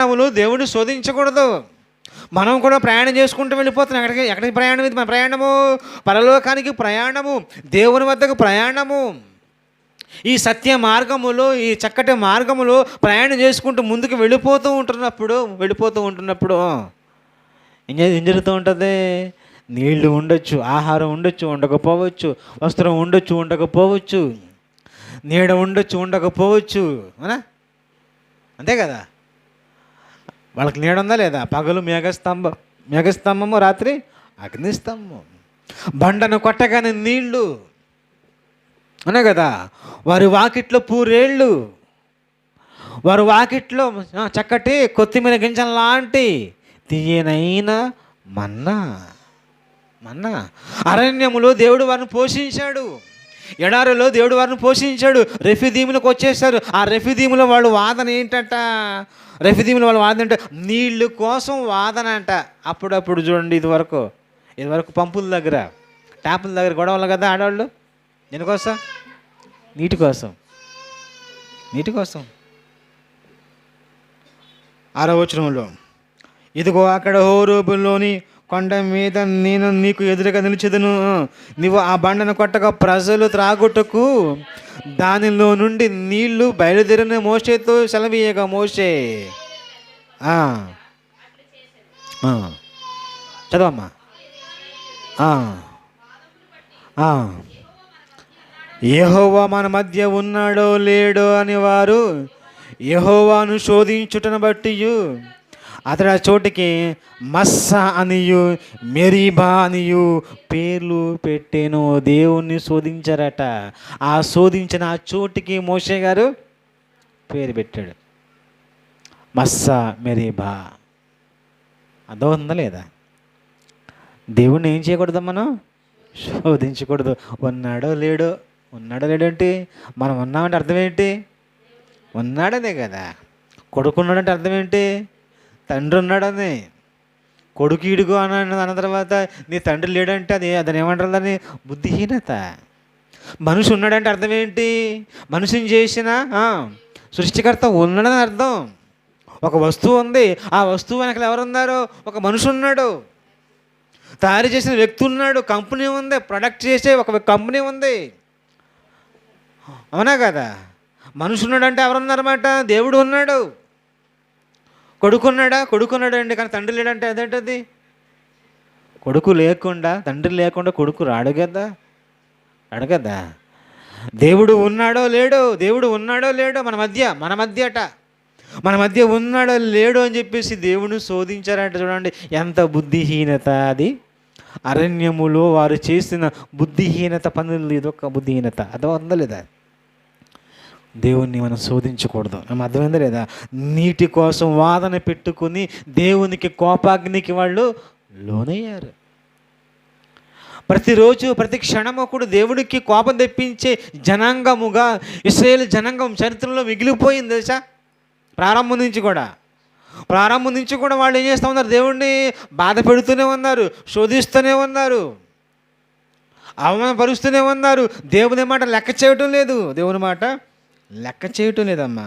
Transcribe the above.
ప్రయాణములు దేవుడు శోధించకూడదు. మనం కూడా ప్రయాణం చేసుకుంటూ వెళ్ళిపోతున్నాం. ఎక్కడికి ఎక్కడికి ప్రయాణం ఇది? మన ప్రయాణము పరలోకానికి ప్రయాణము దేవుని వద్దకు ప్రయాణము. ఈ సత్య మార్గములో ఈ చక్కటి మార్గములో ప్రయాణం చేసుకుంటూ ముందుకు వెళ్ళిపోతూ ఉంటున్నప్పుడు వెళ్ళిపోతూ ఉంటున్నప్పుడు ఏం ఏం జరుగుతూ ఉంటుంది? నీళ్ళు ఉండొచ్చు ఆహారం ఉండొచ్చు ఉండకపోవచ్చు వస్త్రం ఉండొచ్చు ఉండకపోవచ్చు నీడ ఉండొచ్చు ఉండకపోవచ్చు. అవునా? అంతే కదా? వాళ్ళకి నీడ ఉందా లేదా? పగలు మేఘస్తంభం మేఘస్తంభము రాత్రి అగ్నిస్తంభం. బండను కొట్టగానే నీళ్ళు. అనే కదా? వారి వాకిట్లో పూరేళ్ళు. వారి వాకిట్లో చక్కటి కొత్తిమీర గింజల లాంటి తీయనైన మన్నా. మన్నా. అరణ్యములో దేవుడు వారిని పోషించాడు. ఎడారిలో దేవుడు వారిని పోషించాడు. రెఫిదీములకు వచ్చేసారు ఆ రెఫిదీములో వాళ్ళు వాదన ఏంటంట? రెఫిదీముల వాళ్ళు వాదన అంటే నీళ్ళు కోసం వాదన అంట. అప్పుడప్పుడు చూడండి ఇదివరకు ఇదివరకు పంపుల దగ్గర. ట్యాపుల దగ్గర గొడవలు కదా ఆడవాళ్ళు? దేనికోసం నీటి కోసం. నీటి కోసం. ఆరో వచనంలో ఇదిగో అక్కడ హోరూబులోని కొండ మీద నేను నీకు ఎదురుగా నిలిచెదను. నువ్వు ఆ బండను కొట్టగా ప్రజలు త్రాగుటకు దానిలో నుండి నీళ్ళు బయలుదేరిన మోసేతో సెలవీయగా మోసే చదవమ్మా. ఆ. మన మధ్య ఉన్నాడో లేడో అని వారు యహోవాను శోధించుటను బట్టి అతడు ఆ చోటికి మస్స అనియు మెరీబా అనియు పేర్లు పెట్టాను. దేవుణ్ణి శోధించారట. ఆ శోధించిన ఆ చోటికి మోషే గారు పేరు పెట్టాడు. Massah Meribah. అర్థమవుతుందా లేదా? దేవుణ్ణి ఏం చేయకూడదు మనం? శోధించకూడదు. ఉన్నాడో లేడో? ఉన్నాడో లేడో ఏంటి? మనం ఉన్నామంటే అర్థం ఏంటి? ఉన్నాడనే కదా. కొడుకున్నాడంటే అర్థం ఏంటి? తండ్రి ఉన్నాడని కొడుకు ఇడుగు అని అన్న తర్వాత నీ తండ్రి లేడంటే అది అదని ఏమంటారు దాన్ని? బుద్ధిహీనత. మనిషి ఉన్నాడంటే అర్థం ఏంటి మనిషిని చేసిన సృష్టికర్త ఉన్నాడని అర్థం. ఒక వస్తువు ఉంది. ఆ వస్తువు వెనకలు ఎవరున్నారు? ఒక మనిషి ఉన్నాడు తయారు చేసిన వ్యక్తి ఉన్నాడు కంపెనీ ఉంది. ప్రొడక్ట్ చేసే ఒక కంపెనీ ఉంది. అవునా కదా? మనిషి ఉన్నాడంటే ఎవరున్నారన్నమాట? దేవుడు ఉన్నాడు. కొడుకున్నాడా? కొడుకున్నాడు అండి? కానీ తండ్రి లేడంటే అదేంటది? కొడుకు లేకుండా తండ్రి లేకుండా కొడుకు రాడు కదా? అడగదా దేవుడు ఉన్నాడో లేడో దేవుడు ఉన్నాడో లేడో మన మధ్య మన మధ్యట మన మధ్య ఉన్నాడో లేడో అని చెప్పేసి దేవుడు శోధించారంట చూడండి. ఎంత బుద్ధిహీనత అది. అరణ్యములో వారు చేసిన బుద్ధిహీనత పనులు ఇదొక బుద్ధిహీనత. అదో లేదా? దేవుణ్ణి మనం శోధించకూడదు. మనం అర్థమైందా లేదా? నీటి కోసం వాదన పెట్టుకుని దేవునికి కోపాగ్నికి వాళ్ళు లోనయ్యారు. ప్రతిరోజు ప్రతి క్షణము కూడా దేవుడికి కోపం తెప్పించే జనాంగముగా ఇస్రాయేల్ జనాంగం చరిత్రలో మిగిలిపోయింది తెలుసా? ప్రారంభం నుంచి కూడా. ప్రారంభం నుంచి కూడా వాళ్ళు ఏం చేస్తూ ఉన్నారు? దేవుణ్ణి బాధ పెడుతూనే ఉన్నారు శోధిస్తూనే ఉన్నారు. అవమానపరుస్తూనే ఉన్నారు. దేవుని మాట లెక్క చేయటం లేదు. దేవుని మాట లెక్క చేయటం లేదమ్మా.